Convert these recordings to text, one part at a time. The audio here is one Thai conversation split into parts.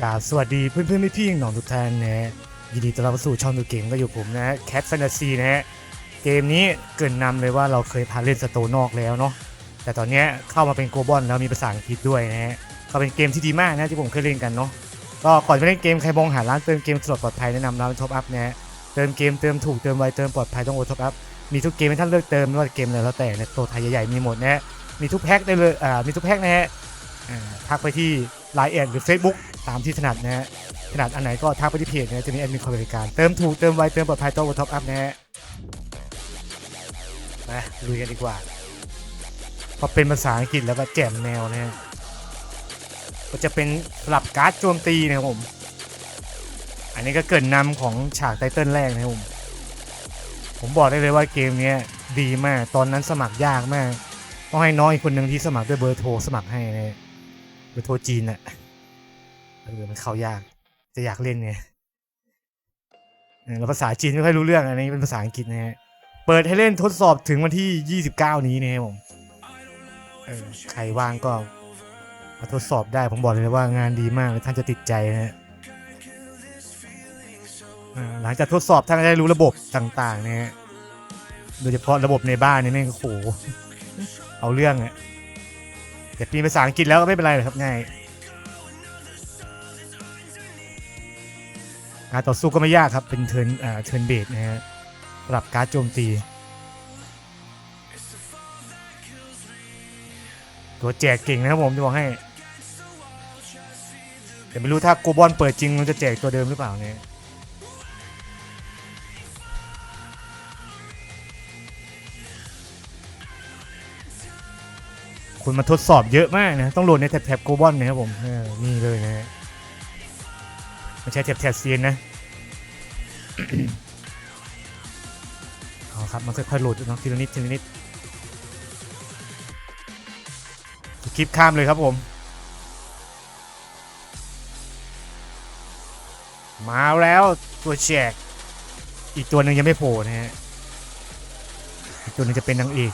กราบสวัสดีเพื่อนเพื่อนพี่พี่ๆน้องทุกท่านนะฮะยินดีต้อนรับสู่ช่องดูเกมก็อยู่ผมนะฮะแคทแฟนตาซีนะฮะเกมนี้เกินนำเลยว่าเราเคยพาเล่นสโตนอกแล้วเนาะแต่ตอนเนี้ยเข้ามาเป็นโกบอลแล้วมีภาษาอังกฤษด้วยนะฮะก็เป็นเกมที่ดีมากนะที่ผมเคยเล่นกันเนาะก็ก่อนไปเล่นเกมใครมองหาร้านเติมเกมสดปลอดภัยแนะนำร้านท็อปอัพนะฮะเติมเกมเติมถูกเติมไวเติมปลอดภัยต้องโอท็อปอัพมีทุกเกมให้ท่านเลือกเติมไม่ว่าเกมอะไรแล้วแต่ในตัวไทยใหญ่ๆมีหมดนะฮะมีทุกแพ็คได้เลยอ่ามีทุกแพ็คนะฮะอ่าทักไปที่ Line แอดหรือ Facebook ตามที่ถนัดนะฮะถนัดอันไหนก็ทักไปที่เพจนะจะมีแอดมินคอยบริการ เติมถูกเติมไวเติมปลอดภัยต้องท็อปอัพนะฮะมาลุยกันดีกว่าพอเป็นภาษาอังกฤษแล้วก็แจ่มแนวนะฮะก็จะเป็นสลับการ์ดโจมตีนะครับผม อันนี้ก็เกินนำของฉากไตเติ้ลแรกนะครับผม ผมบอกได้เลยว่าเกมนี้ดีมาก ตอนนั้นสมัครยากมาก ต้องให้น้องอีกคนหนึ่งที่สมัครด้วยเบอร์โทรสมัครให้นะเบอร์โทรจีนอะ เออมันเข้ายาก จะอยากเล่นไงเออแล้วภาษาจีนไม่ค่อยรู้เรื่องอันนี้เป็นภาษาอังกฤษนะฮะ เปิดให้เล่นทดสอบถึงวันที่ 29 นี้นะครับผมเออใครว่างก็มาทดสอบได้ผมบอกเลยว่างานดีมากเลยท่านจะติดใจนะฮะหลังจากทดสอบท่านก็ได้รู้ระบบต่างๆนะฮะโดยเฉพาะระบบในบ้านนี่แม่งโอ้โหเอาเรื่องอะแต่ปีนภาษาอังกฤษแล้วก็ไม่เป็นไรหรอกครับง่าย การต่อสู้ก็ไม่ยากครับ เป็นเทิร์นเทิร์นเบสนะฮะสำหรับการโจมตี ตัวแจกเก่งนะครับผมจะบอกให้ แต่ไม่รู้ถ้าโกบอลเปิดจริงมันจะแจกตัวเดิมหรือเปล่าเนี่ยคนมาทดสอบเยอะมากนะ ต้องโหลดในแท็บแท็บโกบอลนะครับผมนี่เลยนะฮะ ไม่ใช่แท็บแท็บเซียนนะเอาครับมันค่อยๆโหลดเนาะทีละนิดทีละนิดคลิปข้ามเลยครับผม มาแล้วตัวแจกอีกตัวหนึ่งยังไม่โผล่นะฮะอีกตัวนึงจะเป็นนางเอก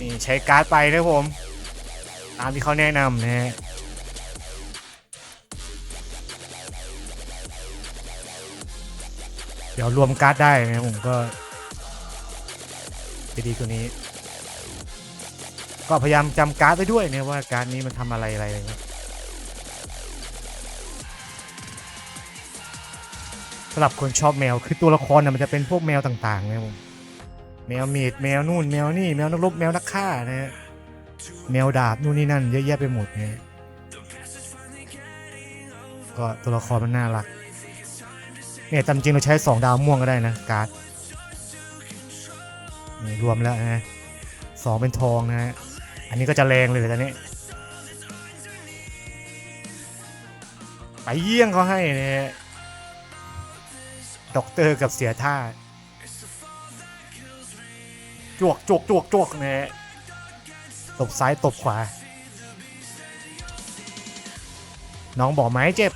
นี่ใช้การ์ดไปนะผม ตามที่เขาแนะนำนะฮะ ดี๋ยวรวมการ์ดได้นะผมก็จะดีกว่านี้ ก็พยายามจำการ์ดไปด้วยนะว่าการ์ดนี้มันทำอะไรอะไรนะสำหรับคนชอบแมวคือตัวละครนะมันจะเป็นพวกแมวต่างๆนะครับผมแมวเมดแมวนู่นแมวนี่แมวนักรบแมวนักฆ่านะฮะแมวดาบนู่นนี่นั่นเยอะแยะไปหมดนะก็ตัวละครมันน่ารัก เนี่ยตามจริงเราใช้สองดาวม่วงก็ได้นะการ์ดนี่รวมแล้วนะฮะสองเป็นทองนะฮะอันนี้ก็จะแรงเลยตอนนี้ไปเยี่ยงเขาให้นะฮะด็อกเตอร์กับเสียท่า จวกจวกจวกจวกนะฮะตบซ้ายตบขวา น้องบอกไหมเจ็บ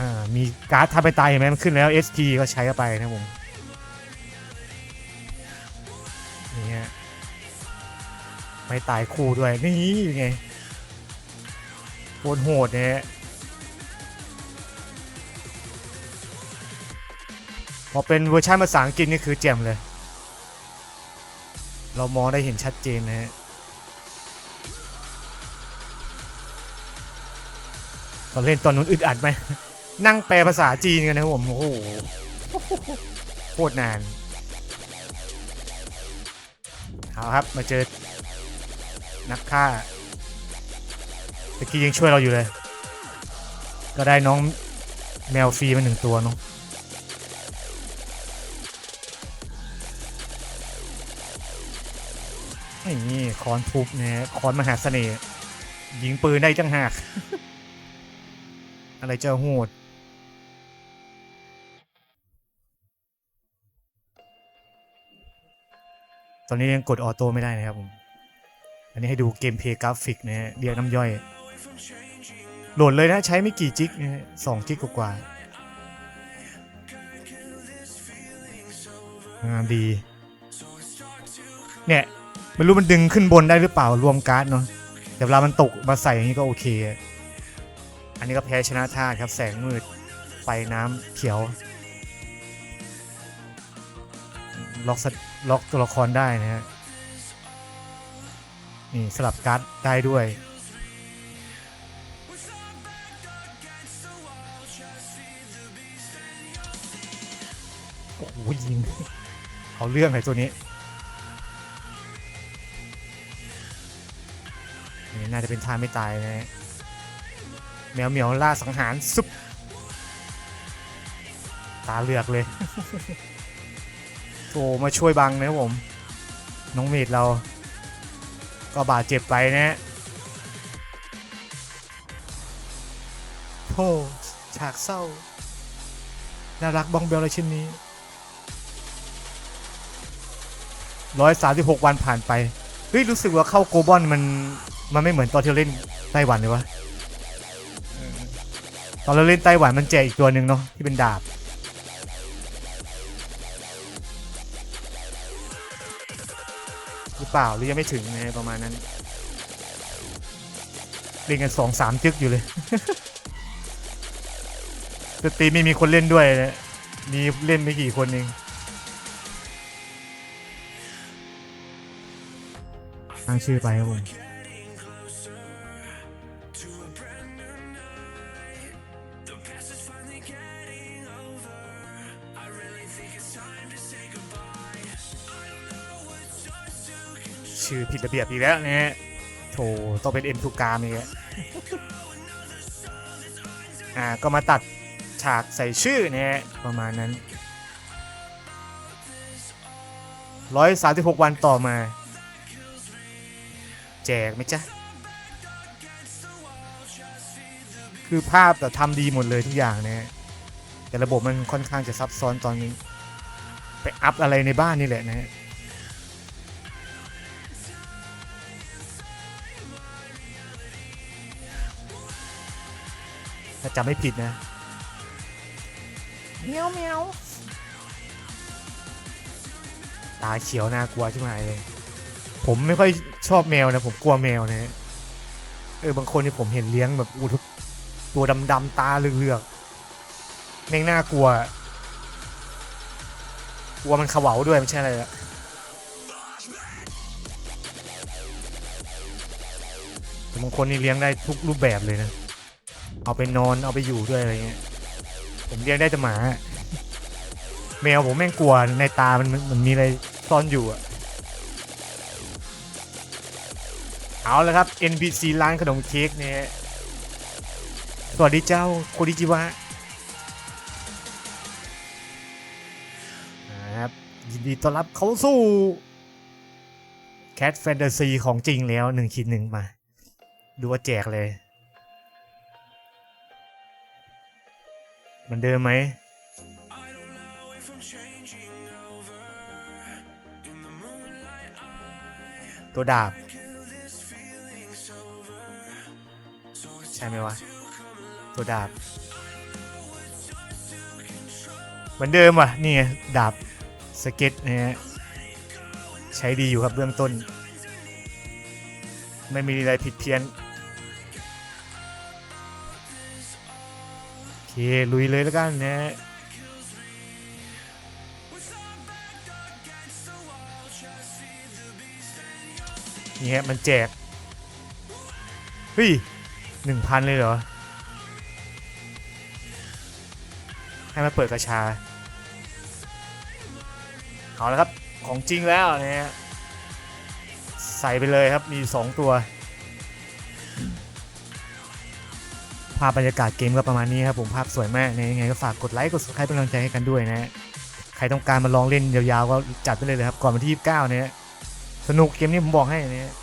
อ่ามีการ์ดทำไปตายเห็นไหมมันขึ้นแล้ว SP ก็ใช้เข้าไปนะผมนี่ฮะไม่ตายคู่ด้วย นี่ไงโคตรโหดเนี่ยพอเป็นเวอร์ชันภาษาอังกฤษนี่คือแจ่มเลย เรามองได้เห็นชัดเจนนะฮะตอนเล่นตอนนู้นอึดอัดไหม นั่งแปลภาษาจีนกันนะครับผมโอ้โหโคตรนานเอาครับมาเจอนักฆ่าตะกี้ยังช่วยเราอยู่เลย ก็ได้น้องแมวฟรีมาหนึ่งตัวเนาะนี่คอนทุบนะฮะคอนมหาเสน่ห์ยิงปืนได้จังหาก อะไรเจ้าโหด ตอนนี้ยังกดออโต้ไม่ได้นะครับผม อันนี้ให้ดูเกมเพลย์กราฟิกนะฮะเรียกน้ำย่อย โหลดเลยนะใช้ไม่กี่จิกนะฮะสองจิกกว่าๆงานดี เนี่ยไม่รู้มันดึงขึ้นบนได้หรือเปล่ารวมการ์ดเนาะแต่เวลามันตกมาใส่อย่างนี้ก็โอเค อันนี้ก็แพ้ชนะท่าครับแสงมืดไฟน้ำเขียว ล็อกสล็อกตัวละครได้นะฮะนี่สลับการ์ดได้ด้วย โอ้โหยิง เอาเรื่องไอ้ตัวนี้ นี่น่าจะเป็นท่าไม่ตายนะฮะแมวเหมียวล่าสังหารซุปตาเลือกเลย โถมาช่วยบังนะครับผม น้องเมดเรา ก็บาดเจ็บไปนะฮะโธ่ฉากเศร้า น่ารักบ้องเบลเลยชิ้นนี้ร้อยสามสิบหกวันผ่านไป เฮ้ย รู้สึกว่าเข้าโกลบอลมัน มันไม่เหมือนตอนที่เราเล่นไต้หวันเลยวะ ตอนเราเล่นไต้หวันมันแจกอีกตัวหนึ่งเนาะที่เป็นดาบ รือเปล่าหรือยังไม่ถึงนะประมาณนั้นเล่นกันสองสามจึกอยู่เลยสตรีมไม่มีคนเล่นด้วยนะมีเล่นไม่กี่คนเองตั้งชื่อไปครับผม ชื่อผิดระเบียบอีกแล้วนะฮะโถต้องเป็นเอ็มทูกามอีกแล้วอ่าก็มาตัดฉากใส่ชื่อนะฮะประมาณนั้นร้อยสามสิบหกวันต่อมา แจกไหมจ๊ะ คือภาพแต่ทำดีหมดเลยทุกอย่างนะฮะแต่ระบบมันค่อนข้างจะซับซ้อนตอนนี้ ไปอัพอะไรในบ้านนี่แหละนะฮะ จำไม่ผิดนะเมียวเมียวตาเขียวน่ากลัวใช่ไหมเลย ผมไม่ค่อยชอบแมวนะ ผมกลัวแมวนะฮะเออบางคนที่ผมเห็นเลี้ยงแบบอู้ทุกตัวดำๆตาเหลือกๆแม่งน่ากลัว กลัวมันเขวาด้วยไม่ใช่อะไรละแต่บางคนนี่เลี้ยงได้ทุกรูปแบบเลยนะ เอาไปนอนเอาไปอยู่ด้วยอะไรเงี้ยผมเรียกได้แต่หมา แมวผมแม่งกลัวในตามันมันมีอะไรซ่อนอยู่อะเอาละครับ NPC ร้านขนมเค้กเนี่ยสวัสดีเจ้าโคดิจิวะนะครับยินดีต้อนรับเข้าสู่ Cat Fantasy ของจริงแล้วหนึ่งขีดหนึ่งมา ดูว่าแจกเลย มือนเดิมไหมตัวดาบ ใช่ไหมวะ ตัวดาบ เหมือนเดิมว่ะ นี่ไง ดาบ สเก็ตนะฮะใช้ดีอยู่ครับเบื้องต้น ไม่มีอะไรผิดเพี้ยน เค ลุยเลยแล้วกันนะนี่ฮะมันแจก เฮ้ยหนึ่งพันเลยเหรอ ให้มาเปิดกระชา เอาละครับ ของจริงแล้วนะฮะใส่ไปเลยครับมี2ตัว ภาพบรรยากาศเกมก็ประมาณนี้ครับผมภาพสวยมากนะยังไงก็ฝากกดไลค์กด subscribe เป็นกำลังใจให้กันด้วยนะใครต้องการมาลองเล่นยาวๆก็จัดไปเลยเลยครับก่อนวันที่ 29 เนี่ยสนุกเกมนี้ผมบอกให้นะ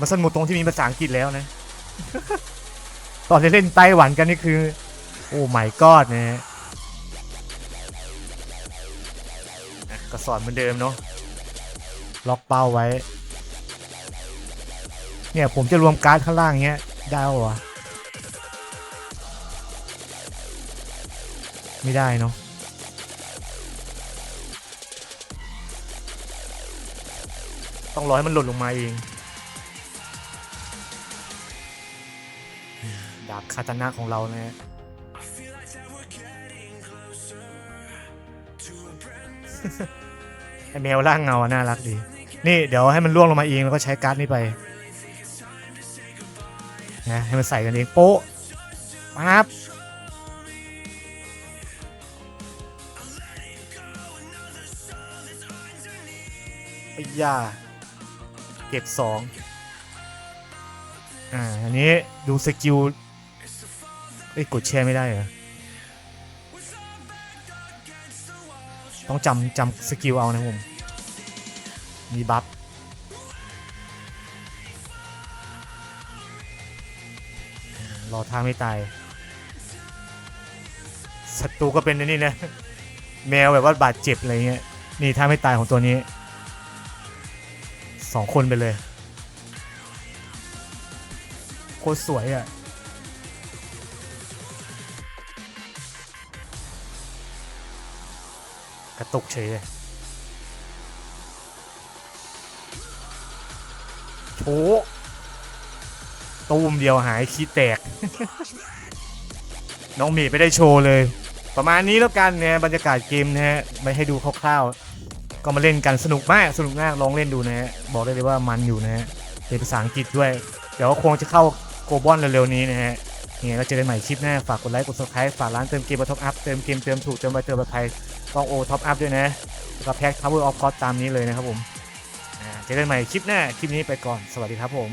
มาสนุกตรงที่มีภาษาอังกฤษแล้วนะ ตอนที่เล่นไต้หวันกันนี่คือ โอ้ไม่กอดนะฮะอะก็สอนเหมือนเดิมเนาะล็อกเป้าไว้ เนี่ยผมจะรวมการ์ดข้างล่างเงี้ย ได้ปะว ไม่ได้เนาะต้องรอให้มันหล่นลงมาเอง ดาบคาตานะของเรานะฮะไอแมวร่างเงาน่ารักดี นี่เดี๋ยวให้มันล่วงลงมาเองแล้วก็ใช้การ์ดนี้ไปนะให้มันใส่กันเองโป๊ะปั๊บ อ้ยาเก็บสองอ่า อันนี้ดูสกิลเอ้ยกดแชร์ไม่ได้เหรอ ต้องจำจำสกิลเอานะผม มีบัฟรอท่าไม่ตาย ศัตรูก็เป็นอันนี่นะ แมวแบบว่าบาดเจ็บอะไรเงี้ย นี่ท่าไม่ตายของตัวนี้ สองคนไปเลย โคตรสวยอะ กระตุกเฉยเลยโถตูมเดียวหายขี้แตก น้องหมีไม่ได้โชว์เลย ประมาณนี้แล้วกันเนี่ยบรรยากาศเกมนะฮะ ไม่ให้ดูคร่าวๆ ก็มาเล่นกันสนุกมากสนุกมากลองเล่นดูนะฮะบอกได้เลยว่ามันอยู่นะฮะเป็นภาษาอังกฤษด้วย เดี๋ยวคงจะเข้าโกลบอลเร็วๆนี้นะฮะยังไงก็เจอกันใหม่คลิปหน้า ฝากกดไลค์กดซับสไครต์ฝากร้านเติมเกมมาท็อปอัพเติมเกมเติมถูกเติมไปเติมไปต้องโอท็อปอัพด้วยนะแล้วก็แพ็ค Power of God ตามนี้เลยนะครับผมเจอกันใหม่คลิปหน้าคลิปนี้ไปก่อนสวัสดีครับผม